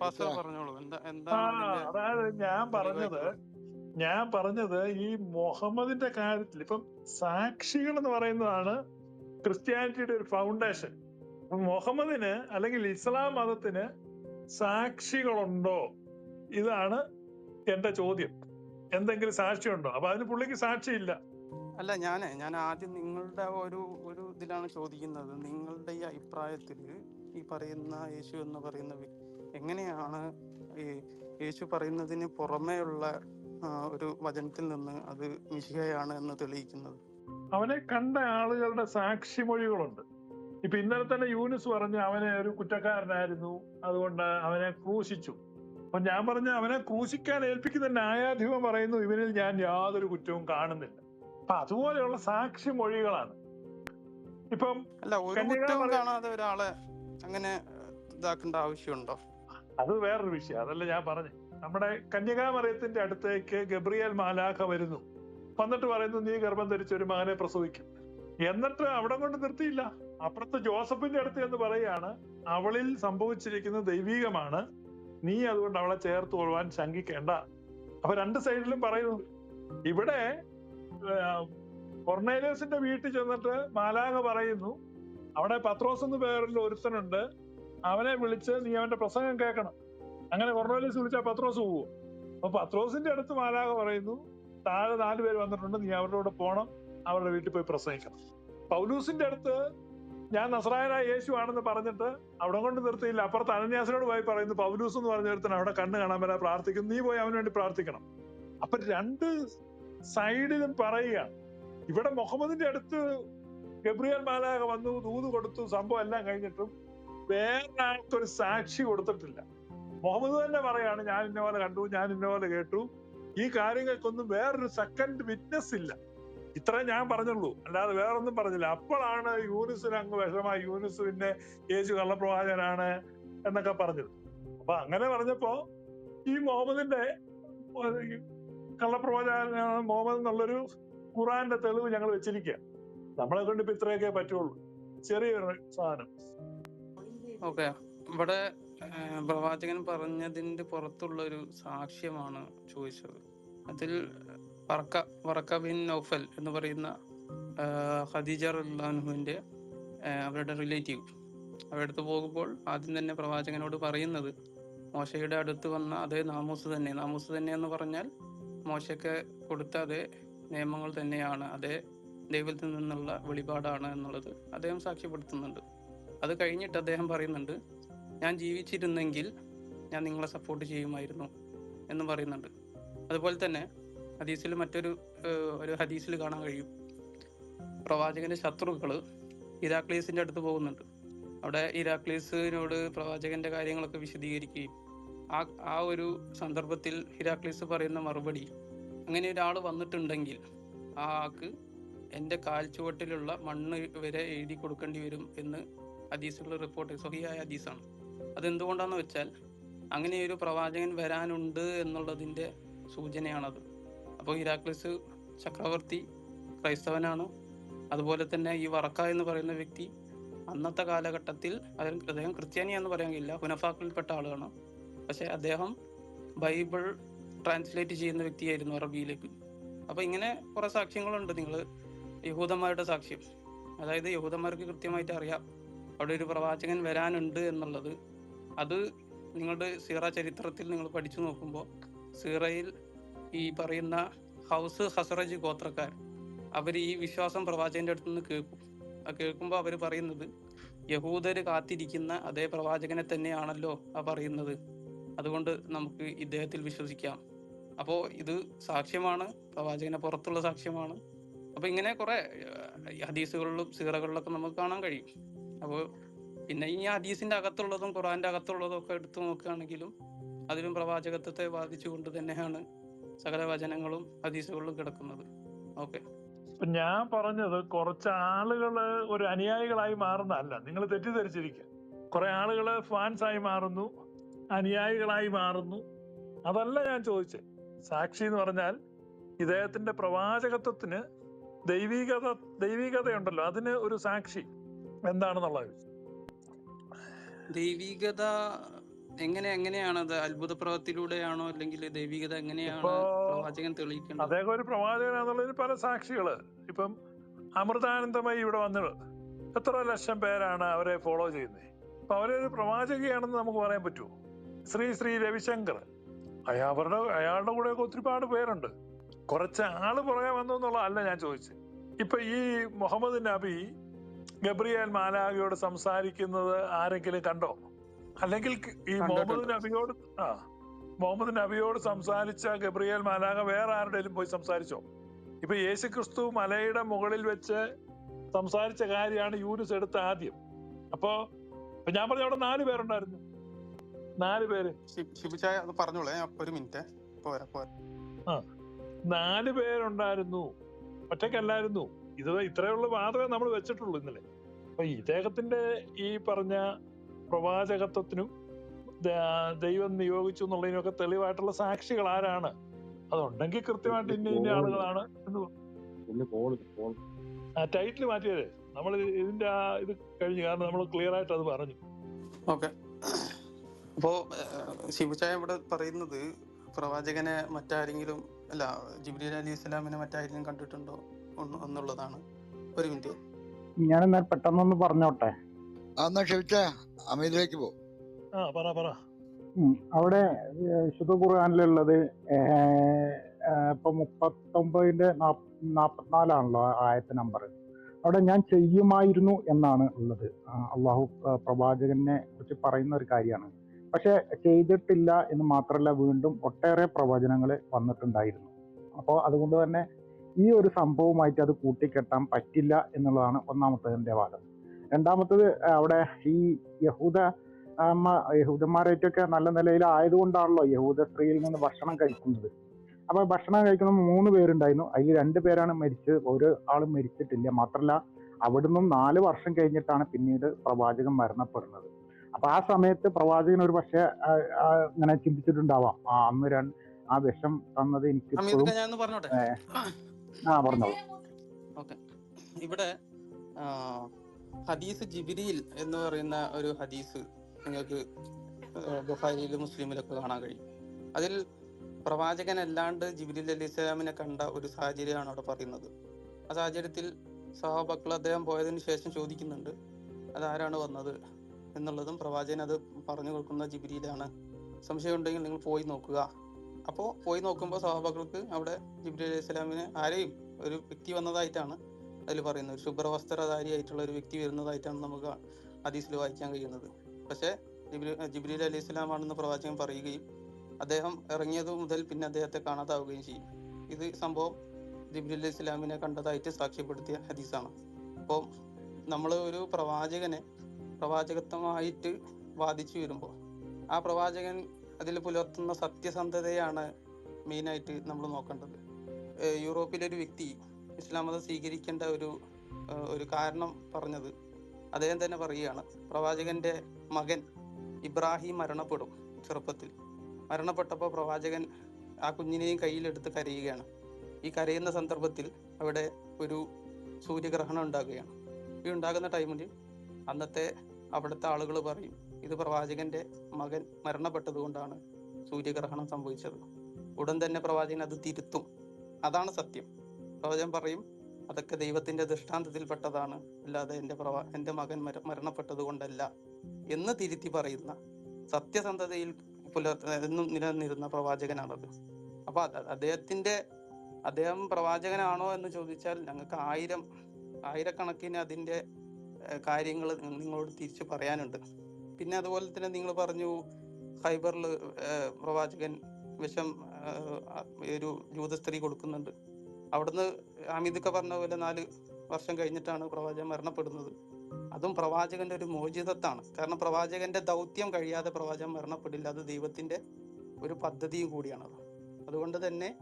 Pastor പറഞ്ഞോളൂ. അതായത് ഞാൻ പറഞ്ഞത് ഞാൻ പറഞ്ഞത് ഈ മുഹമ്മദിന്റെ കാര്യത്തിൽ ഇപ്പം സാക്ഷികൾ എന്ന് പറയുന്നതാണ് ക്രിസ്ത്യാനിറ്റിയുടെ ഒരു ഫൗണ്ടേഷൻ മുഹമ്മദിന് അല്ലെങ്കിൽ ഇസ്ലാം മതത്തിന് സാക്ഷികളുണ്ടോ? ഇതാണ് എന്റെ ചോദ്യം. എന്തെങ്കിലും സാക്ഷിയുണ്ടോ? അപ്പൊ അതിന് പുള്ളിക്ക് സാക്ഷിയില്ല. അല്ല ഞാനേ ഞാൻ ആദ്യം നിങ്ങളുടെ ഒരു ഒരു ഇതിലാണ് ചോദിക്കുന്നത്. നിങ്ങളുടെ ഈ അഭിപ്രായത്തിൽ ഈ പറയുന്ന യേശു എന്ന് പറയുന്ന എങ്ങനെയാണ് ഈ യേശു പറയുന്നതിന് പുറമേയുള്ള ഒരു വചനത്തിൽ നിന്ന് അത് മിശിഹയാണ് എന്ന് തെളിയിക്കുന്നത്? അവനെ കണ്ട ആളുകളുടെ സാക്ഷിമൊഴികളുണ്ട്. ഇപ്പൊ ഇന്നലെ തന്നെ യൂനിസ് പറഞ്ഞ് അവനെ ഒരു കുറ്റക്കാരനായിരുന്നു അതുകൊണ്ട് അവനെ ക്രൂശിച്ചു. അപ്പൊ ഞാൻ പറഞ്ഞ അവനെ ക്രൂശിക്കാൻ ഏൽപ്പിക്കുന്ന ന്യായാധിപം പറയുന്നു ഇവനിൽ ഞാൻ യാതൊരു കുറ്റവും കാണുന്നില്ല. അപ്പൊ അതുപോലെയുള്ള സാക്ഷി മൊഴികളാണ് ഇപ്പം അല്ല ഒരു കുറ്റവും കാണാതെ ഒരാളെ അങ്ങനെ ഇതാക്കേണ്ട ആവശ്യമുണ്ടോ? അത് വേറൊരു വിഷയം. അതല്ല ഞാൻ പറഞ്ഞു. നമ്മുടെ കന്യകാമറിയത്തിന്റെ അടുത്തേക്ക് ഗബ്രിയേൽ മാലാഖ വരുന്നു. വന്നിട്ട് പറയുന്നു നീ ഗർഭം ധരിച്ച ഒരു മകനെ പ്രസവിക്കും. എന്നിട്ട് അവിടെ കൊണ്ട് നിർത്തിയില്ല. അപ്പുറത്ത് ജോസഫിന്റെ അടുത്ത് എന്ന് പറയാണ് അവളിൽ സംഭവിച്ചിരിക്കുന്ന ദൈവീകമാണ്. നീ അതുകൊണ്ട് അവളെ ചേർത്ത് കൊള്ളുവാൻ ശങ്കിക്കേണ്ട. അപ്പൊ രണ്ട് സൈഡിലും പറയുന്നു ഇവിടെ കൊർണേലിയസിന്റെ വീട്ടിൽ ചെന്നിട്ട് മാലാഖ പറയുന്നു അവിടെ പത്രോസ് എന്ന് പേരിൽ ഒരുത്തനുണ്ട്. അവനെ വിളിച്ച് നീ അവന്റെ പ്രസംഗം കേൾക്കണം. അങ്ങനെ കൊർണോലിയസ് വിളിച്ചാൽ പത്രോസ് പോവും. അപ്പൊ പത്രോസിന്റെ അടുത്ത് മാലാഖ പറയുന്നു താഴെ നാല് പേര് വന്നിട്ടുണ്ട് നീ അവരുടെ കൂടെ പോണം അവരുടെ വീട്ടിൽ പോയി പ്രസംഗിക്കണം. പൗലൂസിന്റെ അടുത്ത് ഞാൻ നസറായനായ യേശു ആണെന്ന് പറഞ്ഞിട്ട് അവിടെ കൊണ്ട് നിർത്തിയില്ല. അപ്പുറത്ത് അനന്യാസിനോട് പോയി പറയുന്നു പൗലൂസ് എന്ന് പറഞ്ഞ ഒരുത്തൻ അവിടെ കണ്ണ് കാണാൻ വരാൻ പ്രാർത്ഥിക്കുന്നു നീ പോയി അവന് വേണ്ടി പ്രാർത്ഥിക്കണം. അപ്പൊ രണ്ട് സൈഡിലും പറയുകയാണ്. ഇവിടെ മുഹമ്മദിന്റെ അടുത്ത് ഗബ്രിയൽ മാലാഖ വന്നു ദൂത് കൊടുത്തു സംഭവം എല്ലാം കഴിഞ്ഞിട്ടും വേറെ ഒരു സാക്ഷി കൊടുത്തിട്ടില്ല. മുഹമ്മദ് തന്നെ പറയാണ് ഞാൻ ഇന്ന പോലെ കണ്ടു ഞാൻ ഇന്ന പോലെ കേട്ടു. ഈ കാര്യങ്ങൾക്കൊന്നും വേറൊരു സെക്കൻഡ് വിറ്റ്നസ് ഇല്ല. ഇത്ര ഞാൻ പറഞ്ഞുള്ളൂ. അല്ലാതെ വേറൊന്നും പറഞ്ഞില്ല. അപ്പോഴാണ് യൂനിസിന് അങ്ങ് വിഷമായി യൂനിസ് പിന്നെ യേശു കള്ളപ്രവാചകനാണ് എന്നൊക്കെ പറഞ്ഞത്. അപ്പൊ അങ്ങനെ പറഞ്ഞപ്പോ ഈ മുഹമ്മദിന്റെ കള്ളപ്രവാചകനാണ് മുഹമ്മദ് എന്നുള്ളൊരു ഖുറാന്റെ തെളിവ് ഞങ്ങൾ വെച്ചിരിക്കുക നമ്മളെ കൊണ്ട് ഇപ്പൊ ഇത്രയൊക്കെ പറ്റുള്ളൂ. ചെറിയൊരു സാധനം. ഓക്കെ. ഇവിടെ പ്രവാചകൻ പറഞ്ഞതിന്റെ പുറത്തുള്ള ഒരു സാക്ഷ്യമാണ് ചോദിച്ചത്. അതിൽ വറക്ക വറക്ക ബിൻ നൗഫൽ എന്ന് പറയുന്ന ഖദീജ റഹ്ലാൻഹുവിന്റെ അവരുടെ റിലേറ്റീവ്. അവരുടെ അടുത്ത് പോകുമ്പോൾ ആദ്യം തന്നെ പ്രവാചകനോട് പറയുന്നത് മോശയുടെ അടുത്ത് വന്ന അതേ നാമൂസ് തന്നെ. നാമൂസ് തന്നെ എന്ന് പറഞ്ഞാൽ മോശയ്ക്ക് കൊടുത്ത അതേ നിയമങ്ങൾ തന്നെയാണ്. അതേ ദൈവത്തിൽ നിന്നുള്ള വെളിപാടാണ് എന്നുള്ളത് അദ്ദേഹം സാക്ഷ്യപ്പെടുത്തുന്നുണ്ട്. അത് കഴിഞ്ഞിട്ട് അദ്ദേഹം പറയുന്നുണ്ട് ഞാൻ ജീവിച്ചിരുന്നെങ്കിൽ ഞാൻ നിങ്ങളെ സപ്പോർട്ട് ചെയ്യുമായിരുന്നു എന്ന് പറയുന്നുണ്ട്. അതുപോലെ തന്നെ ഹദീസിൽ മറ്റൊരു ഒരു ഹദീസിൽ കാണാൻ കഴിയും. പ്രവാചകന്റെ ശത്രുക്കൾ ഇരാക്ലീസിന്റെ അടുത്ത് പോകുന്നുണ്ട്. അവിടെ ഇരാക്ലീസിനോട് പ്രവാചകന്റെ കാര്യങ്ങളൊക്കെ വിശദീകരിക്കുകയും ആ ആ ഒരു സന്ദർഭത്തിൽ ഹിരാക്ലീസ് പറയുന്ന മറുപടി അങ്ങനെ ഒരാൾ വന്നിട്ടുണ്ടെങ്കിൽ ആ ആൾക്ക് എന്റെ കാൽച്ചുവട്ടിലുള്ള മണ്ണ് വരെ എഴുതി കൊടുക്കേണ്ടി വരും എന്ന് ഹദീസുള്ള റിപ്പോർട്ട് സ്വഹിയായ ഹദീസാണ്. അതെന്തുകൊണ്ടാന്ന് വെച്ചാൽ അങ്ങനെ ഒരു പ്രവാചകൻ വരാനുണ്ട് എന്നുള്ളതിന്റെ സൂചനയാണത്. അപ്പോൾ ഹിരാക്ലിസ് ചക്രവർത്തി ക്രൈസ്തവനാണ്. അതുപോലെ തന്നെ ഈ വറക്ക എന്ന് പറയുന്ന വ്യക്തി അന്നത്തെ കാലഘട്ടത്തിൽ അദ്ദേഹം ക്രിസ്ത്യാനി എന്ന് പറയാൻ കഴിയില്ല ഹുനഫാക്കളിൽപ്പെട്ട ആളാണ് പക്ഷെ അദ്ദേഹം ബൈബിൾ ട്രാൻസ്ലേറ്റ് ചെയ്യുന്ന വ്യക്തിയായിരുന്നു അറബിയിലേക്ക്. അപ്പോൾ ഇങ്ങനെ കുറേ സാക്ഷ്യങ്ങളുണ്ട് നിങ്ങൾ യഹൂദന്മാരുടെ സാക്ഷ്യം. അതായത് യഹൂദന്മാർക്ക് കൃത്യമായിട്ട് അറിയാം അവിടെ ഒരു പ്രവാചകൻ വരാനുണ്ട് എന്നുള്ളത്. അത് നിങ്ങളുടെ സീറ ചരിത്രത്തിൽ നിങ്ങൾ പഠിച്ചു നോക്കുമ്പോൾ സീറയിൽ ഈ പറയുന്ന ഹൗസ് ഹസറജ് ഗോത്രക്കാർ അവർ ഈ വിശ്വാസം പ്രവാചകന്റെ അടുത്ത് നിന്ന് കേൾക്കും. ആ കേൾക്കുമ്പോൾ അവർ പറയുന്നത് യഹൂദർ കാത്തിരിക്കുന്ന അതേ പ്രവാചകനെ തന്നെയാണല്ലോ ആ പറയുന്നത്. അതുകൊണ്ട് നമുക്ക് ഇദ്ദേഹത്തിൽ വിശ്വസിക്കാം. അപ്പോൾ ഇത് സാക്ഷ്യമാണ് പ്രവാചകനെ പുറത്തുള്ള സാക്ഷ്യമാണ്. അപ്പോൾ ഇങ്ങനെ കുറെ ഹദീസുകളിലും സീറകളിലൊക്കെ നമുക്ക് കാണാൻ കഴിയും. അപ്പോൾ പിന്നെ ഈ ഹദീസിന്റെ അകത്തുള്ളതും ഖുറാന്റെ അകത്തുള്ളതും ഒക്കെ എടുത്തു നോക്കുകയാണെങ്കിലും അതിലും പ്രവാചകത്വത്തെ ബാധിച്ചുകൊണ്ട് തന്നെയാണ് സകല വചനങ്ങളും ഹദീസുകളിലും കിടക്കുന്നത്. ഓക്കെ. ഞാൻ പറഞ്ഞത് കുറച്ച് ആളുകൾ ഒരു അനുയായികളായി മാറുന്നതല്ല. നിങ്ങൾ തെറ്റിദ്ധരിച്ചിരിക്കുക. കുറെ ആളുകൾ ഫാൻസായി മാറുന്നു അനുയായികളായി മാറുന്നു. അതല്ല ഞാൻ ചോദിച്ചത് സാക്ഷി എന്ന് പറഞ്ഞാൽ ഇദ്ദേഹത്തിന്റെ പ്രവാചകത്വത്തിന് ദൈവികത ദൈവികതയുണ്ടല്ലോ. അതിന് ഒരു സാക്ഷി എന്താണെന്നുള്ളത് ദൈവികത എങ്ങനെ എങ്ങനെയാണത്? അത്ഭുത പ്രവൃത്തിയിലൂടെയാണോ അല്ലെങ്കിൽ ദൈവികത എങ്ങനെയാണ് തെളിയിക്കുന്നത് പ്രവാചകൻ തെളിയിക്കുന്നത് അദ്ദേഹം ഒരു പ്രവാചകനാന്നുള്ളതിന് പല സാക്ഷികൾ. ഇപ്പം അമൃതാനന്ദമായി ഇവിടെ വന്നത് എത്ര ലക്ഷം പേരാണ് അവരെ ഫോളോ ചെയ്യുന്നത് അപ്പൊ അവരൊരു പ്രവാചകയാണെന്ന് നമുക്ക് പറയാൻ പറ്റുമോ? ശ്രീ ശ്രീ രവിശങ്കർ. അയാ അവരുടെ അയാളുടെ കൂടെ ഒക്കെ ഒരുപാട് പേരുണ്ട്. കുറച്ച് ആൾ പുറകെ വന്നു എന്നുള്ള അല്ല ഞാൻ ചോദിച്ചത്. ഇപ്പൊ ഈ മുഹമ്മദ് നബി ഗബ്രിയേൽ മാലാഖയോട് സംസാരിക്കുന്നത് ആരെങ്കിലും കണ്ടോ? അല്ലെങ്കിൽ ഈ മുഹമ്മദ്. നബിയോട് ആ മുഹമ്മദ് നബിയോട് സംസാരിച്ച ഗബ്രിയേൽ മാലാഖ വേറെ ആരുടെയും പോയി സംസാരിച്ചോ? ഇപ്പൊ യേശു ക്രിസ്തു മലയുടെ മുകളിൽ വെച്ച് സംസാരിച്ച കാര്യമാണ് യൂനുസ് എടുത്ത ആദ്യം. അപ്പോ ഞാൻ പറഞ്ഞ അവിടെ നാല് പേരുണ്ടായിരുന്നു. നാല് പേര്. അത് പറഞ്ഞോളേ. ഒരു മിനിറ്റ്. പോരാ പോരാ. നാല് പേരുണ്ടായിരുന്നു. ഒറ്റയ്ക്കല്ലായിരുന്നു. ഇത് ഇത്രയുള്ള മാത്രമേ നമ്മൾ വെച്ചിട്ടുള്ളൂ ഇന്നലെ. അപ്പൊ ഇദ്ദേഹത്തിന്റെ ഈ പറഞ്ഞ പ്രവാചകത്വത്തിനും ദൈവം നിയോഗിച്ചു എന്നുള്ളതിനൊക്കെ തെളിവായിട്ടുള്ള സാക്ഷികൾ ആരാണ്? അതുണ്ടെങ്കിൽ കൃത്യമായിട്ട് ഇന്ന ഇന്ന ആളുകളാണ് എന്ന് ആ ടൈറ്റിൽ മാറ്റിയത്. നമ്മൾ ഇതിന്റെ ആ ഇത് കഴിഞ്ഞു. കാരണം നമ്മൾ ക്ലിയർ ആയിട്ട് അത് പറഞ്ഞു. ഓക്കെ. അപ്പോ ശിവചായ ഇവിടെ പറയുന്നത് പ്രവാചകനെ മറ്റാരെങ്കിലും അല്ല ജിബ്രീൽ അലി ഇസ്ലാമിനെ മറ്റാരെങ്കിലും കണ്ടിട്ടുണ്ടോ? ഒന്ന് എന്നുള്ളതാണ് ഒരു മിനിറ്റ് ഞാൻ എന്നാൽ പെട്ടെന്നൊന്ന് പറഞ്ഞോട്ടെ. എന്നാ ക്ഷമിച്ചേ അമീദിലേക്ക് പോ. ആ പറ പറ. അവിടെ ശുദ്ധ വിശുദ്ധ ഖുർആാനിലുള്ളത് ഇപ്പൊ മുപ്പത്തൊമ്പതിന്റെ നാപ്പ് നാപ്പത്തിനാലാണല്ലോ ആയത്തെ നമ്പർ അവിടെ ഞാൻ ചെയ്യുമായിരുന്നു എന്നാണ് ഉള്ളത്. അള്ളാഹു പ്രവാചകനെ കുറിച്ച് പറയുന്ന ഒരു കാര്യമാണ്. പക്ഷെ ചെയ്തിട്ടില്ല എന്ന് മാത്രമല്ല വീണ്ടും ഒട്ടേറെ പ്രവചനങ്ങൾ വന്നിട്ടുണ്ടായിരുന്നു. അപ്പോൾ അതുകൊണ്ട് തന്നെ ഈ ഒരു സംഭവമായിട്ട് അത് കൂട്ടിക്കെട്ടാൻ പറ്റില്ല എന്നുള്ളതാണ് ഒന്നാമത്തതിന്റെ വാദം. രണ്ടാമത്തത് അവിടെ ഈ യഹൂദ യഹൂദന്മാരായിട്ടൊക്കെ നല്ല നിലയിലായതുകൊണ്ടാണല്ലോ യഹൂദ സ്ത്രീയിൽ നിന്ന് ഭക്ഷണം കഴിക്കുന്നത്. അപ്പോൾ ഭക്ഷണം കഴിക്കുന്ന മൂന്ന് പേരുണ്ടായിരുന്നു. അതിൽ രണ്ട് പേരാണ് മരിച്ചത്. ഒരു ആളും മരിച്ചിട്ടില്ല. മാത്രമല്ല അവിടുന്ന് നാല് വർഷം കഴിഞ്ഞിട്ടാണ് പിന്നീട് പ്രവാചകൻ മരണപ്പെടുന്നത്. അപ്പൊ ആ സമയത്ത് പ്രവാചകൻ ഒരു പക്ഷേ ഇങ്ങനെ ചിന്തിച്ചിട്ടുണ്ടാവാം. ആ അന്ന് രണ്ട് ആ വിഷം തന്നത് എനിക്ക് ആ പറഞ്ഞോളൂ. ഇവിടെ ഹദീസ് ജിബിരിയിൽ എന്ന് പറയുന്ന ഒരു ഹദീസ് നിങ്ങൾക്ക് ബുഖാരിയിലും മുസ്ലിമിലൊക്കെ കാണാൻ കഴിയും. അതിൽ പ്രവാചകൻ അല്ലാണ്ട് ജിബിരിൽ അലി ഇസ്ലാമിനെ കണ്ട ഒരു സാഹചര്യമാണ് അവിടെ പറയുന്നത്. ആ സാഹചര്യത്തിൽ സഹാബക്കൾ അദ്ദേഹം പോയതിനു ശേഷം ചോദിക്കുന്നുണ്ട് അതാരാണ് വന്നത്? എന്നുള്ളതും പ്രവാചകൻ അത് പറഞ്ഞു കൊടുക്കുന്ന ജിബിരിയിലാണ്. സംശയം ഉണ്ടെങ്കിൽ നിങ്ങൾ പോയി നോക്കുക. അപ്പോൾ പോയി നോക്കുമ്പോൾ സഹാബാക്കൾക്ക് അവിടെ ജിബ്രീൽ അലൈഹി സ്വലാമിന് ആരെയും ഒരു വ്യക്തി വന്നതായിട്ടാണ് അതിൽ പറയുന്നത്. ഒരു ശുഭ്രവസ്ത്രധാരിയായിട്ടുള്ള ഒരു വ്യക്തി വരുന്നതായിട്ടാണ് നമുക്ക് ഹദീസിൽ വായിക്കാൻ കഴിയുന്നത്. പക്ഷേ ജിബ്രീൽ ജിബ്രി അലൈഹി സ്വലാമാണെന്ന് പ്രവാചകൻ പറയുകയും അദ്ദേഹം ഇറങ്ങിയത് മുതൽ പിന്നെ അദ്ദേഹത്തെ കാണാതാവുകയും ചെയ്യും. ഇത് സംഭവം ജിബ്രീൽ അലൈഹി സ്വലാമിനെ കണ്ടതായിട്ട് സാക്ഷ്യപ്പെടുത്തിയ ഹദീസാണ്. അപ്പോൾ നമ്മൾ ഒരു പ്രവാചകനെ പ്രവാചകത്വമായിട്ട് വാദിച്ചു വരുമ്പോൾ ആ പ്രവാചകൻ അതിൽ പുലർത്തുന്ന സത്യസന്ധതയാണ് മെയിനായിട്ട് നമ്മൾ നോക്കേണ്ടത്. യൂറോപ്പിലൊരു വ്യക്തി ഇസ്ലാം മതം സ്വീകരിക്കേണ്ട ഒരു ഒരു കാരണം പറഞ്ഞത് അദ്ദേഹം തന്നെ പറയുകയാണ് പ്രവാചകന്റെ മകൻ ഇബ്രാഹിം മരണപ്പെടും ചെറുപ്പത്തിൽ. മരണപ്പെട്ടപ്പോൾ പ്രവാചകൻ ആ കുഞ്ഞിനെയും കയ്യിലെടുത്ത് കരയുകയാണ്. ഈ കരയുന്ന സന്ദർഭത്തിൽ അവിടെ ഒരു സൂര്യഗ്രഹണം ഉണ്ടാകുകയാണ്. ഈ ഉണ്ടാകുന്ന ടൈമിൽ അന്നത്തെ അവിടുത്തെ ആളുകൾ പറയും ഇത് പ്രവാചകന്റെ മകൻ മരണപ്പെട്ടതുകൊണ്ടാണ് സൂര്യഗ്രഹണം സംഭവിച്ചത്. ഉടൻ തന്നെ പ്രവാചകൻ അത് തിരുത്തും. അതാണ് സത്യം. പ്രവചനം പറയും അതൊക്കെ ദൈവത്തിന്റെ ദൃഷ്ടാന്തത്തിൽപ്പെട്ടതാണ്. അല്ലാതെ എന്റെ പ്രവാ എന്റെ മകൻ മര മരണപ്പെട്ടത് കൊണ്ടല്ല എന്ന് തിരുത്തി പറയുന്ന സത്യസന്ധതയിൽ പുലർ എന്നും നിലനിന്നിരുന്ന പ്രവാചകനാണത്. അപ്പൊ അദ്ദേഹത്തിന്റെ അദ്ദേഹം പ്രവാചകനാണോ എന്ന് ചോദിച്ചാൽ ഞങ്ങൾക്ക് ആയിരം ആയിരക്കണക്കിന് അതിന്റെ കാര്യങ്ങൾ നിങ്ങളോട് തിരിച്ചു പറയാനുണ്ട്. പിന്നെ അതുപോലെ തന്നെ നിങ്ങൾ പറഞ്ഞു ഹൈബറിൽ പ്രവാചകൻ വിഷം ഒരു ജൂത സ്ത്രീ കൊടുക്കുന്നുണ്ട്. അവിടുന്ന് അമിതൊക്കെ പറഞ്ഞ പോലെ നാല് വർഷം കഴിഞ്ഞിട്ടാണ് പ്രവാചകൻ മരണപ്പെടുന്നത്. അതും പ്രവാചകന്റെ ഒരു മോചിതത്താണ്. കാരണം പ്രവാചകന്റെ ദൗത്യം കഴിയാതെ പ്രവാചകൻ മരണപ്പെടില്ല. അത് ദൈവത്തിന്റെ ഒരു പദ്ധതിയും കൂടിയാണത്. അതുകൊണ്ട് തന്നെ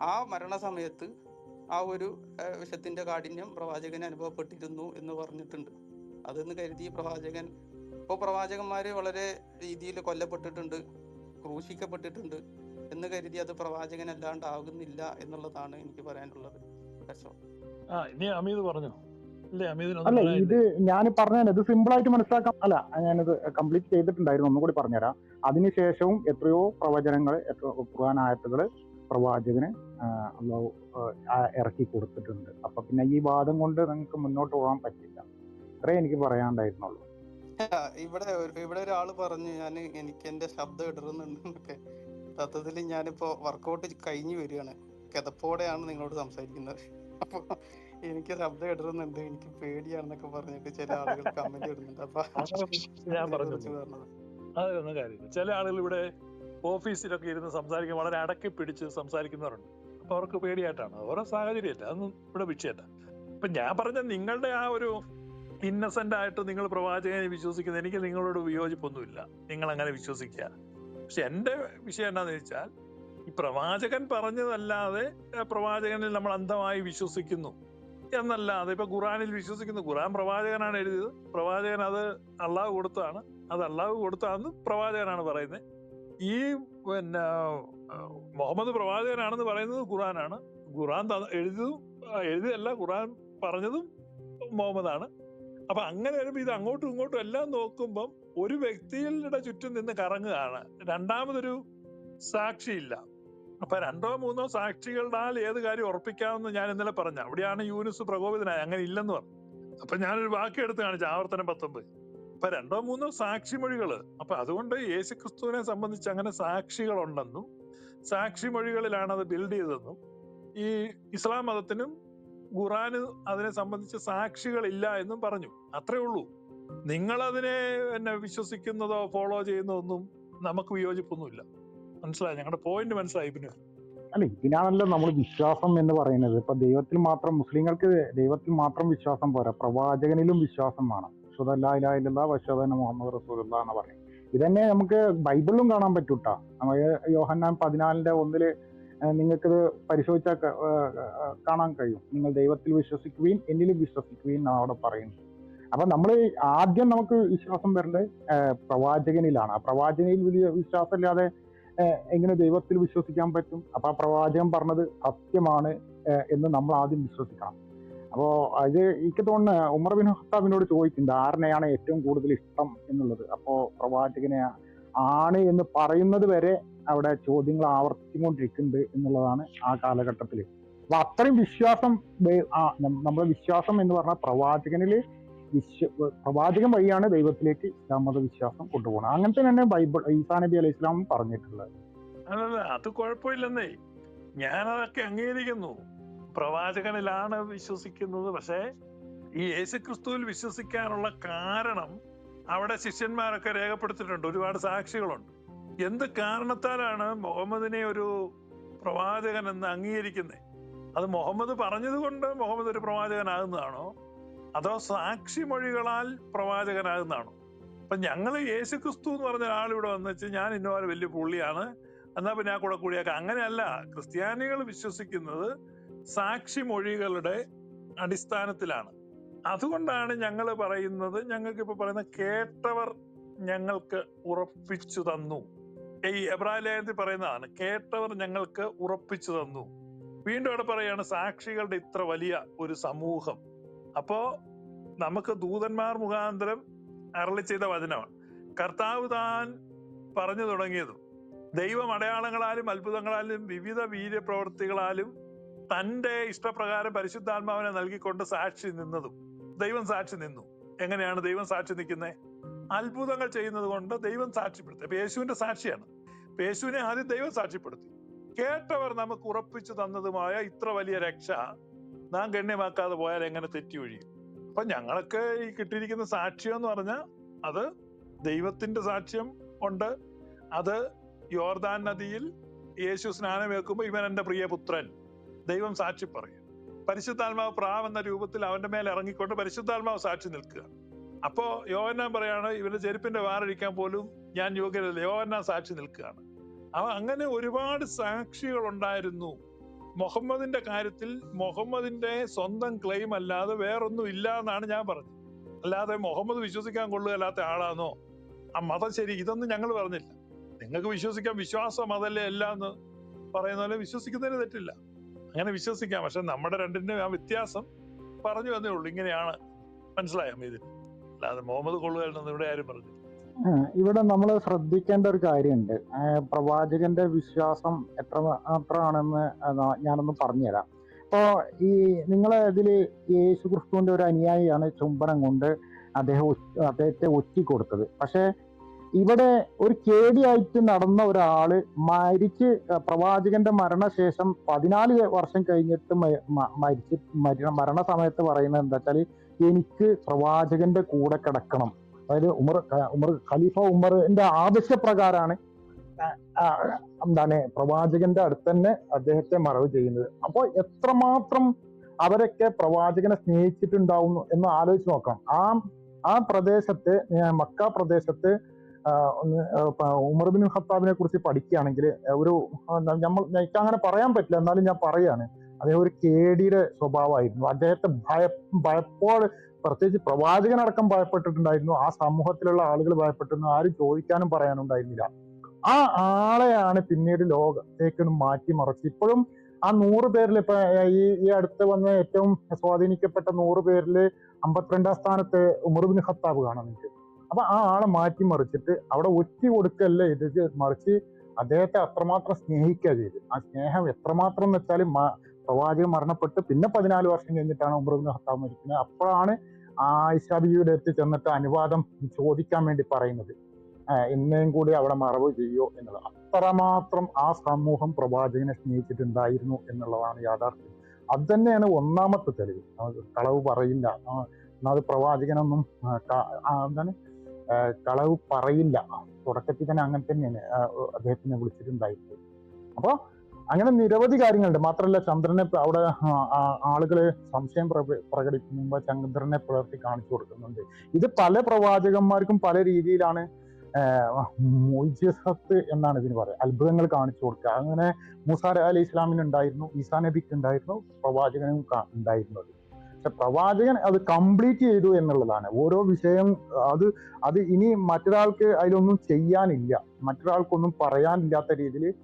ആ മരണസമയത്ത് ആ ഒരു വിഷത്തിന്റെ കാഠിന്യം പ്രവാചകന് അനുഭവപ്പെട്ടിരുന്നു എന്ന് പറഞ്ഞിട്ടുണ്ട്. അതെന്ന് കരുതി പ്രവാചകൻ ഇപ്പോൾ പ്രവാചകന്മാർ വളരെ രീതിയിൽ കൊല്ലപ്പെട്ടിട്ടുണ്ട് ക്രൂശിക്കപ്പെട്ടിട്ടുണ്ട് എന്ന് കരുതി അത് പ്രവാചകൻ അല്ലാണ്ട് ആകുന്നില്ല എന്നുള്ളതാണ് എനിക്ക് പറയാനുള്ളത്. ആ ഇനി അമീത് പറഞ്ഞു? അല്ല ഇത് ഞാൻ പറഞ്ഞത് ഇത് സിമ്പിൾ ആയിട്ട് മനസ്സിലാക്കാം അല്ല ഞാനിത് കംപ്ലീറ്റ് ചെയ്തിട്ടുണ്ടായിരുന്നു ഒന്നും കൂടി പറഞ്ഞുതരാം അതിനുശേഷവും എത്രയോ പ്രവചനങ്ങൾ എത്രയോ ഖുർആൻ ആയത്തുകൾ പ്രവാചകന് അള്ളാഹു ആ, ഇറക്കി കൊടുത്തിട്ടുണ്ട്. അപ്പൊ പിന്നെ ഈ വാദം കൊണ്ട് നിങ്ങൾക്ക് മുന്നോട്ട് പോകാൻ പറ്റില്ല. അത്രേ എനിക്ക് പറയാണ്ടായിരുന്നുള്ളൂ ഇവിടെ ഒരു- ഇവിടെ ഒരാൾ പറഞ്ഞു ഞാൻ എനിക്ക് എന്റെ ശബ്ദം ഇടറുന്നുണ്ടെന്നൊക്കെ. സത്യത്തിൽ ഞാനിപ്പോ വർക്കൗട്ട് കഴിഞ്ഞു വരികയാണ്. കിതപ്പോടെയാണ് നിങ്ങളോട് സംസാരിക്കുന്നത്. അപ്പൊ എനിക്ക് ശബ്ദം ഇടറുന്നുണ്ട് എനിക്ക് പേടിയാണെന്നൊക്കെ പറഞ്ഞിട്ട് ചില ആളുകൾ കമന്റ് ഇടുന്നുണ്ട്. അപ്പൊ ഞാൻ പറഞ്ഞു അതൊന്നും കാര്യമില്ല. ചില ആളുകൾ ഇവിടെ ഓഫീസിലൊക്കെ ഇരുന്ന് സംസാരിക്കാൻ വളരെ അടക്കി പിടിച്ച് സംസാരിക്കുന്നവരുണ്ട്. അവർക്ക് പേടിയായിട്ടാണ്. ഓരോ സാഹചര്യമല്ല. അതൊന്നും ഇവിടെ വിഷയമല്ല. അപ്പൊ ഞാൻ പറഞ്ഞ നിങ്ങളുടെ ആ ഒരു ഇന്നസെന്റ് ആയിട്ട് നിങ്ങൾ പ്രവാചകനെ വിശ്വസിക്കുന്ന എനിക്ക് നിങ്ങളോട് വിയോജിപ്പൊന്നുമില്ല നിങ്ങൾ അങ്ങനെ വിശ്വസിക്കുക. പക്ഷെ എന്റെ വിഷയം എന്താന്ന് വെച്ചാൽ ഈ പ്രവാചകൻ പറഞ്ഞതല്ലാതെ പ്രവാചകനിൽ നമ്മൾ അന്ധമായി വിശ്വസിക്കുന്നു എന്നല്ലാതെ ഇപ്പൊ ഖുറാനിൽ വിശ്വസിക്കുന്നു. ഖുറാൻ പ്രവാചകനാണ് എഴുതിയത്. പ്രവാചകൻ അത് അള്ളാഹ് കൊടുത്തതാണ്. അത് അള്ളാഹ് കൊടുത്താന്ന് പ്രവാചകനാണ് പറയുന്നത്. ഈ പിന്നെ മുഹമ്മദ് പ്രവാചകനാണെന്ന് പറയുന്നത് ഖുറാനാണ് ഖുറാൻ എഴുതിയതും എഴുതിയല്ല ഖുറാൻ പറഞ്ഞതും മുഹമ്മദാണ്. അപ്പൊ അങ്ങനെ വരുമ്പോ ഇത് അങ്ങോട്ടും ഇങ്ങോട്ടും എല്ലാം നോക്കുമ്പം ഒരു വ്യക്തിയുടെ ചുറ്റും നിന്ന് കറങ്ങുകയാണ്. രണ്ടാമതൊരു സാക്ഷിയില്ല. അപ്പൊ രണ്ടോ മൂന്നോ സാക്ഷികളാൽ ഏത് കാര്യം ഉറപ്പിക്കാമെന്ന് ഞാൻ ഇന്നലെ പറഞ്ഞു. അവിടെയാണ് യൂനുസ് പ്രകോപിതനായ അങ്ങനെ ഇല്ലെന്ന് പറഞ്ഞു. അപ്പൊ ഞാനൊരു വാക്ക് എടുത്ത് കാണിച്ചു ആവർത്തനം പത്തൊമ്പത്. അപ്പൊ രണ്ടോ മൂന്നോ സാക്ഷിമൊഴികൾ. അപ്പൊ അതുകൊണ്ട് യേശുക്രിസ്തുവിനെ സംബന്ധിച്ച് അങ്ങനെ സാക്ഷികളുണ്ടെന്നും സാക്ഷിമൊഴികളിലാണ് അത് ബിൽഡ് ചെയ്തതെന്നും ഈ ഇസ്ലാം മതത്തിനും ഖുറാന് അതിനെ സംബന്ധിച്ച് സാക്ഷികളില്ല എന്നും പറഞ്ഞു. അത്രേ ഉള്ളൂ. നിങ്ങൾ അതിനെ പിന്നെ വിശ്വസിക്കുന്നതോ ഫോളോ ചെയ്യുന്നതോ ഒന്നും നമുക്ക് വിയോജിപ്പൊന്നുമില്ല. മനസ്സിലായി? ഞങ്ങളുടെ പോയിന്റ് മനസ്സിലായി പിന്നെ. അല്ല ഇതിനാണല്ലോ നമ്മൾ വിശ്വാസം എന്ന് പറയുന്നത്. ഇപ്പൊ ദൈവത്തിൽ മാത്രം മുസ്ലിങ്ങൾക്ക് ദൈവത്തിൽ മാത്രം വിശ്വാസം പോരാ. പ്രവാചകനിലും വിശ്വാസം വേണം. ഷുദല്ലാ വശദന മുഹമ്മദ് റസൂലുള്ള എന്ന് പറയും. ഇതന്നെ നമുക്ക് ബൈബിളിലും കാണാൻ പറ്റൂട്ടാ. നമുക്ക് യോഹന്നാൻ പതിനാലിന്റെ ഒന്നിൽ നിങ്ങൾക്കിത് ഏഹ് കാണാൻ കഴിയും. നിങ്ങൾ ദൈവത്തിൽ വിശ്വസിക്കുകയും എന്നിലും വിശ്വസിക്കുകയും എന്നാണ് അവിടെ പറയുന്നത്. അപ്പൊ നമ്മൾ ആദ്യം നമുക്ക് വിശ്വാസം വരേണ്ടത് പ്രവാചകനിലാണ്. ആ പ്രവാചകനിൽ വലിയ വിശ്വാസമില്ലാതെ എങ്ങനെ ദൈവത്തിൽ വിശ്വസിക്കാൻ പറ്റും? അപ്പൊ ആ പ്രവാചകൻ പറഞ്ഞത് സത്യമാണ് എന്ന് നമ്മൾ ആദ്യം വിശ്വസിക്കണം. അപ്പോ അത് എനിക്ക് തോന്നുന്നു ഉമർ ബിൻ ഹത്താബിനോട് ചോദിക്കുന്നുണ്ട് ആറിനെയാണ് ഏറ്റവും കൂടുതൽ ഇഷ്ടം എന്നുള്ളത്. അപ്പോ പ്രവാചകനെ ആണ് എന്ന് പറയുന്നത് വരെ അവിടെ ചോദ്യങ്ങൾ ആവർത്തിച്ചുകൊണ്ടിരിക്കുന്നുണ്ട് എന്നുള്ളതാണ് ആ കാലഘട്ടത്തിൽ അപ്പൊ അത്രയും വിശ്വാസം നമ്മുടെ വിശ്വാസം എന്ന് പറഞ്ഞാൽ പ്രവാചകനിൽ വിശ്വ പ്രവാചകൻ വഴിയാണ് ദൈവത്തിലേക്ക് ഇസ്ലാം വിശ്വാസം കൊണ്ടുപോകുന്നത്. അങ്ങനത്തെ തന്നെ ബൈബിൾ ഈസാ നബി അലൈഹി ഇസ്ലാം പറഞ്ഞിട്ടുള്ളത്. അത് കുഴപ്പമില്ലെന്നേ. ഞാനതൊക്കെ അംഗീകരിക്കുന്നു. പ്രവാചകനിലാണ് വിശ്വസിക്കുന്നത്. പക്ഷേ ഈ യേശുക്രിസ്തുവിൽ വിശ്വസിക്കാനുള്ള കാരണം അവിടെ ശിഷ്യന്മാരൊക്കെ രേഖപ്പെടുത്തിയിട്ടുണ്ട്. ഒരുപാട് സാക്ഷികളുണ്ട്. എന്ത് കാരണത്താലാണ് മുഹമ്മദിനെ ഒരു പ്രവാചകൻ എന്ന് അംഗീകരിക്കുന്നത് അത് മുഹമ്മദ് പറഞ്ഞത് കൊണ്ട് മുഹമ്മദ് ഒരു പ്രവാചകനാകുന്നതാണോ? അതോ സാക്ഷിമൊഴികളാൽ പ്രവാചകനാകുന്നതാണോ? അപ്പൊ ഞങ്ങൾ യേശു ക്രിസ്തു എന്ന് പറഞ്ഞ ഒരാൾ ഇവിടെ വന്നു വെച്ച് ഞാൻ ഇന്നപോലെ വലിയ പുള്ളിയാണ്. എന്നാ പിന്നെ ആ കൂടെ കൂടിയാക്കാം അങ്ങനെയല്ല. ക്രിസ്ത്യാനികൾ വിശ്വസിക്കുന്നത് സാക്ഷിമൊഴികളുടെ അടിസ്ഥാനത്തിലാണ്. അതുകൊണ്ടാണ് ഞങ്ങൾ പറയുന്നത് ഞങ്ങൾക്ക് ഇപ്പൊ പറയുന്ന കേട്ടവർ ഞങ്ങൾക്ക് ഉറപ്പിച്ചു തന്നു. ഈ എബ്രാഹിം ലേഖനത്തിൽ പറയുന്നതാണ് കേട്ടവർ ഞങ്ങൾക്ക് ഉറപ്പിച്ചു തന്നു. വീണ്ടും അവിടെ പറയാണ് സാക്ഷികളുടെ ഇത്ര വലിയ ഒരു സമൂഹം. അപ്പോ നമുക്ക് ദൂതന്മാർ മുഖാന്തരം അരളി ചെയ്ത വചനമാണ്. കർത്താവ് താൻ പറഞ്ഞു തുടങ്ങിയതും ദൈവം അടയാളങ്ങളാലും അത്ഭുതങ്ങളാലും വിവിധ വീര്യപ്രവർത്തികളാലും തന്റെ ഇഷ്ടപ്രകാരം പരിശുദ്ധാത്മാവിനെ നൽകിക്കൊണ്ട് സാക്ഷി നിന്നതും ദൈവം സാക്ഷി നിന്നു. എങ്ങനെയാണ് ദൈവം സാക്ഷി നിൽക്കുന്നത് അത്ഭുതങ്ങൾ ചെയ്യുന്നത് കൊണ്ട് ദൈവം സാക്ഷ്യപ്പെടുത്തി. അപ്പൊ യേശുവിന്റെ സാക്ഷിയാണ്. യേശുവിനെ ആദ്യം ദൈവം സാക്ഷ്യപ്പെടുത്തി. കേട്ടവർ നമുക്ക് ഉറപ്പിച്ചു തന്നതുമായ ഇത്ര വലിയ രക്ഷ നാം ഗണ്യമാക്കാതെ പോയാൽ എങ്ങനെ തെറ്റി ഒഴിയും? അപ്പൊ ഞങ്ങൾക്ക് ഈ കിട്ടിയിരിക്കുന്ന സാക്ഷ്യം എന്ന് പറഞ്ഞാൽ അത് ദൈവത്തിന്റെ സാക്ഷ്യം ഉണ്ട്. അത് യോർദാൻ നദിയിൽ യേശു സ്നാനമേൽക്കുമ്പോൾ ഇവൻ എന്റെ പ്രിയപുത്രൻ ദൈവം സാക്ഷി പറയും. പരിശുദ്ധാത്മാവ് പ്രാവ് എന്ന രൂപത്തിൽ അവന്റെ മേലെ ഇറങ്ങിക്കൊണ്ട് പരിശുദ്ധാത്മാവ് സാക്ഷി നിൽക്കുക. അപ്പോ യോഹന്നാൻ പറയാണ് ഇവന്റെ ചെരുപ്പിന്റെ വാറഴിക്കാൻ പോലും ഞാൻ യോഗ്യരല്ല യോഹന്നാൻ സാക്ഷി നിൽക്കുകയാണ്. അവ അങ്ങനെ ഒരുപാട് സാക്ഷികൾ ഉണ്ടായിരുന്നു. മുഹമ്മദിന്റെ കാര്യത്തിൽ മുഹമ്മദിന്റെ സ്വന്തം ക്ലെയിം അല്ലാതെ വേറൊന്നും ഇല്ല എന്നാണ് ഞാൻ പറഞ്ഞത്. അല്ലാതെ മുഹമ്മദ് വിശ്വസിക്കാൻ കൊള്ളുകയല്ലാത്ത ആളാണോ ആ മതം ശരി ഇതൊന്നും ഞങ്ങൾ പറഞ്ഞില്ല. നിങ്ങൾക്ക് വിശ്വസിക്കാൻ വിശ്വാസം അതല്ലേ അല്ല എന്ന് പറയുന്ന പോലെ വിശ്വസിക്കുന്നതിന് തെറ്റില്ല. അങ്ങനെ വിശ്വസിക്കാം. പക്ഷെ നമ്മുടെ രണ്ടിന്റെ ആ വ്യത്യാസം പറഞ്ഞു വന്നേ ഉള്ളൂ. ഇങ്ങനെയാണ് മനസ്സിലായ ഇത് അല്ലാതെ മുഹമ്മദ് കൊള്ളുകയെന്ന് ഇവിടെ ആരും പറഞ്ഞു ഇവിടെ നമ്മൾ ശ്രദ്ധിക്കേണ്ട ഒരു കാര്യമുണ്ട്. പ്രവാചകന്റെ വിശ്വാസം എത്ര മാത്രമാണെന്ന് ഞാനൊന്ന് പറഞ്ഞുതരാം. ഇപ്പോ ഈ നിങ്ങളെ ഇതിൽ യേശു ക്രിസ്തുവിന്റെ ഒരു അനുയായിയാണ് ചുംബനം കൊണ്ട് അദ്ദേഹം അദ്ദേഹത്തെ ഒറ്റി കൊടുത്തത് പക്ഷെ ഇവിടെ ഒരു കേടിയായിട്ട് നടന്ന ഒരാൾ മരിച്ച് പ്രവാചകന്റെ മരണശേഷം പതിനാല് വർഷം കഴിഞ്ഞിട്ട് മരിച്ച് മരണ സമയത്ത് പറയുന്നത് എന്താ വെച്ചാൽ എനിക്ക് പ്രവാചകന്റെ കൂടെ കിടക്കണം. അതായത് ഉമർ ഉമർ ഖലീഫ ഉമറിന്റെ ആവശ്യപ്രകാരമാണ് എന്താണ് പ്രവാചകന്റെ അടുത്ത് തന്നെ അദ്ദേഹത്തെ മറവ് ചെയ്യുന്നത്. അപ്പോൾ എത്രമാത്രം അവരൊക്കെ പ്രവാചകനെ സ്നേഹിച്ചിട്ടുണ്ടാവുന്നു എന്ന് ആലോചിച്ച് നോക്കാം. ആ ആ പ്രദേശത്ത് മക്ക പ്രദേശത്ത് ഒന്ന് ഉമർ ബിൻ ഖത്താബിനെ കുറിച്ച് പഠിക്കുകയാണെങ്കിൽ ഒരു നമ്മൾ എനിക്ക് അങ്ങനെ പറയാൻ പറ്റില്ല എന്നാലും ഞാൻ പറയാണ്. അദ്ദേഹം ഒരു കേടിയുടെ സ്വഭാവമായിരുന്നു. അദ്ദേഹത്തെ ഭയ ഭയപ്പോൾ പ്രത്യേകിച്ച് പ്രവാചകനടക്കം ഭയപ്പെട്ടിട്ടുണ്ടായിരുന്നു. ആ സമൂഹത്തിലുള്ള ആളുകൾ ഭയപ്പെട്ടിരുന്നു. ആരും ചോദിക്കാനും പറയാനുണ്ടായിരുന്നില്ല ആ ആളെയാണ് പിന്നീട് ലോകത്തേക്ക് മാറ്റിമറിച്ച് ഇപ്പോഴും ആ നൂറ് പേരിൽ ഇപ്പൊ ഈ ഈ അടുത്ത് വന്ന ഏറ്റവും സ്വാധീനിക്കപ്പെട്ട നൂറ് പേരിൽ അമ്പത്തിരണ്ടാം സ്ഥാനത്ത് ഉമർബിൻ ഖത്താബ് കാണാൻ അപ്പൊ ആ ആളെ മാറ്റിമറിച്ചിട്ട് അവിടെ ഒറ്റ കൊടുക്കല്ല ഇത് മറിച്ച് അദ്ദേഹത്തെ അത്രമാത്രം സ്നേഹിക്കുക ചെയ്ത്. ആ സ്നേഹം എത്രമാത്രം എന്ന് വെച്ചാൽ പ്രവാചകൻ മരണപ്പെട്ട്. പിന്നെ പതിനാല് വർഷം കഴിഞ്ഞിട്ടാണ് ഉമർബിൻ ഹർത്താവ് മരിക്കുന്നത്. അപ്പോഴാണ് ആയിഷ ബിയുടെ അടുത്ത് ചെന്നിട്ട് അനുവാദം ചോദിക്കാൻ വേണ്ടി പറയുന്നത്. എന്നെയും കൂടി അവിടെ മറവ് ചെയ്യോ എന്നുള്ളത്. അത്രമാത്രം ആ സമൂഹം പ്രവാചകനെ സ്നേഹിച്ചിട്ടുണ്ടായിരുന്നു എന്നുള്ളതാണ് യാഥാർത്ഥ്യം. അത് തന്നെയാണ് ഒന്നാമത്തെ തെളിവ്. കളവ് പറയില്ല. എന്നാൽ പ്രവാചകനൊന്നും എന്താണ് കളവ് പറയില്ല. തുടക്കത്തിൽ തന്നെ അങ്ങനെ തന്നെയാണ് അദ്ദേഹത്തിനെ വിളിച്ചിട്ടുണ്ടായിരുന്നത്. അപ്പോ അങ്ങനെ നിരവധി കാര്യങ്ങളുണ്ട്. മാത്രമല്ല ചന്ദ്രനെ അവിടെ ആളുകൾ സംശയം പ്രക- പ്രകടിപ്പിക്കുമ്പോൾ ചന്ദ്രനെ പുലർത്തി കാണിച്ചു കൊടുക്കുന്നുണ്ട്. ഇത് പല പ്രവാചകന്മാർക്കും പല രീതിയിലാണ് മൊയ്ജിസത്ത് എന്നാണ് ഇതിന് പറയുക. അത്ഭുതങ്ങൾ കാണിച്ചു കൊടുക്കുക. അങ്ങനെ മുസാര അലി ഇസ്ലാമിന് ഉണ്ടായിരുന്നു ഈസാ നബിക്ക് ഉണ്ടായിരുന്നു പ്രവാചകനും ഉണ്ടായിരുന്നത്. പ്രവാചകൻ അത് കംപ്ലീറ്റ് ചെയ്തു എന്നുള്ളതാണ്. ഓരോ വിഷയം അത് അത് ഇനി മറ്റൊരാൾക്ക് അതിലൊന്നും ചെയ്യാനില്ല. മറ്റൊരാൾക്കൊന്നും പറയാനില്ലാത്ത രീതിയിൽ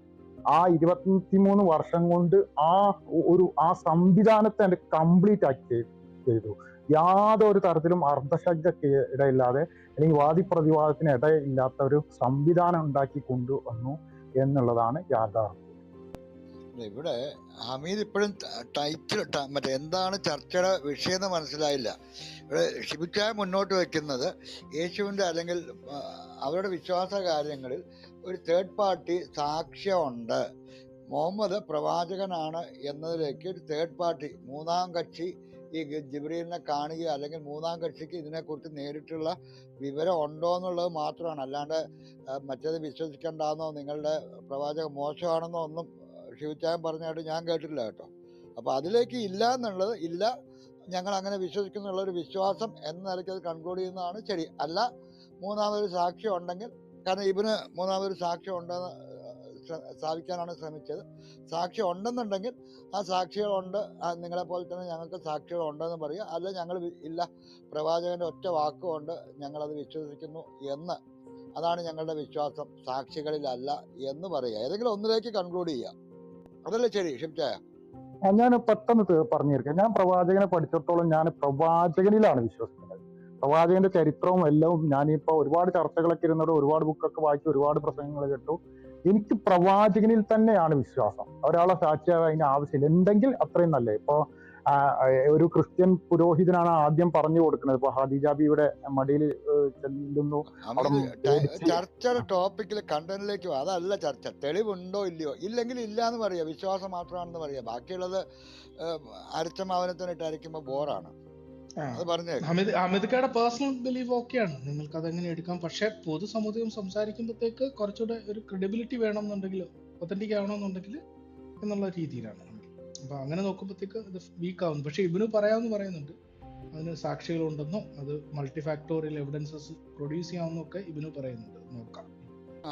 ആ ഇരുപത്തിമൂന്ന് വർഷം കൊണ്ട് ആ ഒരു ആ സംവിധാനത്തെ അതിന്റെ കംപ്ലീറ്റ് ആക്കി ചെയ്തു- യാതൊരു തരത്തിലും അർദ്ധശങ്കയ്ക്ക് ഇടയില്ലാതെ അല്ലെങ്കിൽ വാദിപ്രതിവാദത്തിന് ഇടയില്ലാത്ത ഒരു സംവിധാനം ഉണ്ടാക്കി കൊണ്ടുവന്നു എന്നുള്ളതാണ് യാഥാർത്ഥ്യം. ഇവിടെ ഹമീദ് ഇപ്പോഴും ടൈറ്റിൽ മറ്റേ എന്താണ് ചർച്ചയുടെ വിഷയം എന്ന് മനസ്സിലായില്ല. ഇവിടെ ഷിബിച്ചായ മുന്നോട്ട് വെക്കുന്നത് യേശുവിന്റെ അല്ലെങ്കിൽ അവരുടെ വിശ്വാസ കാര്യങ്ങളിൽ ഒരു തേർഡ് പാർട്ടി സാക്ഷ്യമുണ്ട്. മുഹമ്മദ് പ്രവാചകനാണ് എന്നതിലേക്ക് ഒരു തേർഡ് പാർട്ടി മൂന്നാം കക്ഷി ഈ ജിബ്രീലിനെ കാണുകയോ അല്ലെങ്കിൽ മൂന്നാം കക്ഷിക്ക് ഇതിനെക്കുറിച്ച് നേരിട്ടുള്ള വിവരം ഉണ്ടോ എന്നുള്ളത് മാത്രമാണ്. അല്ലാണ്ട് മറ്റേത് വിശ്വസിക്കേണ്ടാന്നോ നിങ്ങളുടെ പ്രവാചകം മോശമാണെന്നോ ഒന്നും ഷിവിച്ചായൻ പറഞ്ഞായിട്ട് ഞാൻ കേട്ടിട്ടില്ല കേട്ടോ. അപ്പോൾ അതിലേക്ക് ഇല്ല എന്നുള്ളത് ഇല്ല ഞങ്ങൾ അങ്ങനെ വിശ്വസിക്കുന്നുള്ള ഒരു വിശ്വാസം എന്ന നിലയ്ക്ക് അത് കൺക്ലൂഡ് ചെയ്യുന്നതാണ് ശരി. അല്ല മൂന്നാമതൊരു സാക്ഷ്യം ഉണ്ടെങ്കിൽ കാരണം ഇവന് മൂന്നാമതൊരു സാക്ഷ്യം ഉണ്ടെന്ന് സ്ഥാപിക്കാനാണ് ശ്രമിച്ചത്. സാക്ഷ്യം ഉണ്ടെന്നുണ്ടെങ്കിൽ ആ സാക്ഷികളുണ്ട് നിങ്ങളെപ്പോലെ നിങ്ങളെ തന്നെ ഞങ്ങൾക്ക് സാക്ഷികൾ ഉണ്ടെന്ന് പറയുക. അല്ല ഞങ്ങൾ ഇല്ല പ്രവാചകന്റെ ഒറ്റ വാക്കുകൊണ്ട് ഞങ്ങളത് വിശ്വസിക്കുന്നു എന്ന്. അതാണ് ഞങ്ങളുടെ വിശ്വാസം. സാക്ഷികളിലല്ല എന്ന് പറയുക. ഏതെങ്കിലും ഒന്നിലേക്ക് കൺക്ലൂഡ് ചെയ്യുക അതല്ലേ ശരി ഷിപ്ചായ ഞാൻ പെട്ടെന്ന് പറഞ്ഞു തീർക്കാം ഞാൻ പ്രവാചകനെ പഠിച്ചിടത്തോളം ഞാൻ പ്രവാചകനിലാണ് വിശ്വസിക്കുന്നത്. പ്രവാചകന്റെ ചരിത്രവും എല്ലാം ഞാനിപ്പോ ഒരുപാട് ചർച്ചകളൊക്കെ ഇരുന്നോട് ഒരുപാട് ബുക്കൊക്കെ വായിച്ചു ഒരുപാട് പ്രസംഗങ്ങൾ കേട്ടു. എനിക്ക് പ്രവാചകനിൽ തന്നെയാണ് വിശ്വാസം. ഒരാളെ സാക്ഷിയാകാൻ ആവശ്യമില്ല. ഉണ്ടെങ്കിൽ അത്രയും നല്ലത്. ഇപ്പോ ഒരു ക്രിസ്ത്യൻ പുരോഹിതനാണ് ആദ്യം പറഞ്ഞു കൊടുക്കുന്നത്. ഇപ്പൊ ഹദീജാബിയുടെ മടിയിൽ ചെല്ലുന്നു. ചർച്ച ടോപ്പിക്കിൽ കണ്ടന്റിലേക്ക് അതല്ല ചർച്ച. തെളിവുണ്ടോ ഇല്ലയോ? ഇല്ലെങ്കിൽ ഇല്ല എന്ന് പറയാ. വിശ്വാസം മാത്രമാണെന്ന് പറയാ. ബാക്കിയുള്ളത് അരച്ച അരയ്ക്കുമ്പോൾ ബോറാണ്. അമിത് അത് പറഞ്ഞേ. ഹമിദ് ഹമിദ്ക്കയുടെ പേഴ്സണൽ ബിലീഫ് ഓക്കെയാണ് നിങ്ങൾക്ക് അതെങ്ങനെ എടുക്കാം. പക്ഷെ പൊതുസമുദായം സംസാരിക്കുമ്പോഴത്തേക്ക് കുറച്ചുകൂടെ ഒരു ക്രെഡിബിലിറ്റി വേണമെന്നുണ്ടെങ്കിൽ ഒത്തന്റിക് ആവണമെന്നുണ്ടെങ്കിൽ എന്നുള്ള രീതിയിലാണ്. അപ്പൊ അങ്ങനെ നോക്കുമ്പോഴത്തേക്ക് അത് വീക്ക് ആവുന്നു. പക്ഷെ ഇവന് പറയാമെന്ന് പറയുന്നുണ്ട്. അതിന് സാക്ഷികളുണ്ടെന്നോ അത് മൾട്ടി ഫാക്ടോറിയൽ എവിഡൻസസ് പ്രൊഡ്യൂസ് ചെയ്യാമെന്നോ ഒക്കെ ഇവന് പറയുന്നുണ്ട്. നോക്കാം.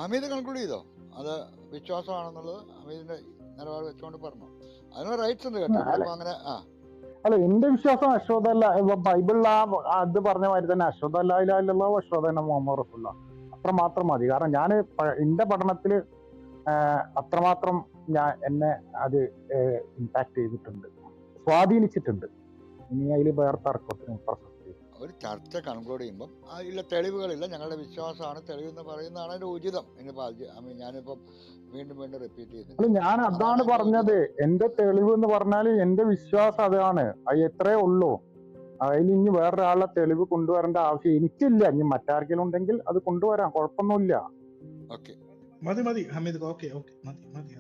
അമീത് കൺക്ലൂഡ് ചെയ്തോ? അത് വിശ്വാസമാണെന്നുള്ളത് അമീതിന്റെ നിലപാട് വെച്ചുകൊണ്ട് പറഞ്ഞു. അതിന് റൈറ്റ്സ് ഉണ്ട് കേട്ടോ. അങ്ങനെ ആ. അല്ല എന്റെ വിശ്വാസം അശ്വതല്ല. ബൈബിളിൽ ആ അത് പറഞ്ഞ മാതിരി തന്നെ അശ്വതല്ല അശ്വതന മുഹമ്മദ് റസുല്ല അത്ര മാത്രം മതി. കാരണം ഞാൻ എന്റെ പഠനത്തിൽ അത്രമാത്രം ഞാൻ എന്നെ അത് ഇമ്പാക്ട് ചെയ്തിട്ടുണ്ട്. സ്വാധീനിച്ചിട്ടുണ്ട്. ഇനി അതിൽ വേറെ തർക്കത്തിന് പ്രസക്തി. ഒരു ചർച്ച കൺക്ലൂഡ് ചെയ്യുമ്പം ഇല്ല തെളിവുകളില്ല. ഞങ്ങളുടെ വിശ്വാസമാണ്. തെളിവെന്ന് പറയുന്നതാണ് അതിന്റെ ഉചിതം. എന്ന് ഐ മീൻ ഞാനിപ്പം വീണ്ടും വീണ്ടും റിപ്പീറ്റ് ചെയ്യുന്നു. ഞാൻ അതാണ് പറഞ്ഞത്. എന്റെ തെളിവ് എന്ന് പറഞ്ഞാൽ എന്റെ വിശ്വാസം അതാണ്. അത് എത്രേ ഉള്ളൂ. അതിൽ ഇനി വേറൊരാളുടെ തെളിവ് കൊണ്ടുവരേണ്ട ആവശ്യം എനിക്കില്ല. ഇനി മറ്റാർക്കെങ്കിലും ഉണ്ടെങ്കിൽ അത് കൊണ്ടുവരാം. കുഴപ്പമൊന്നുമില്ല. ഓക്കെ മതി മതി ഹമീദ്. ഓക്കെ ഓക്കെ മതി മതി.